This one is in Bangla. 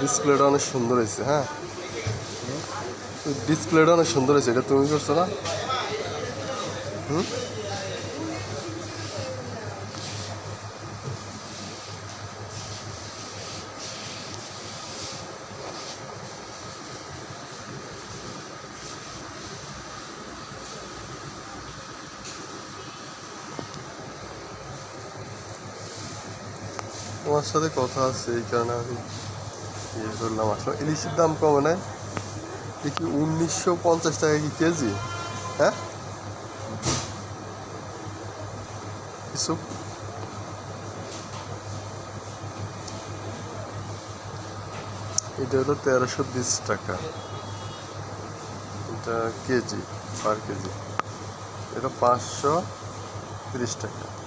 ডিসপ্লেটা অনেক সুন্দর হয়েছে হ্যাঁ? ডিসপ্লেটা অনেক সুন্দর হয়েছে, এটা তুমি করছ না? হুম তোমার সাথে কথা আছে এই কারণে আমি ইয়ে করলাম আসলে ইলিশের দাম কমে নাই। দেখি উনিশশো পঞ্চাশ টাকা কি কেজি? হ্যাঁ? কিছু? এটা হলো তেরোশো বিশ টাকা। এটা কেজি, পার কেজি। এটা পাঁচশো তিরিশ টাকা।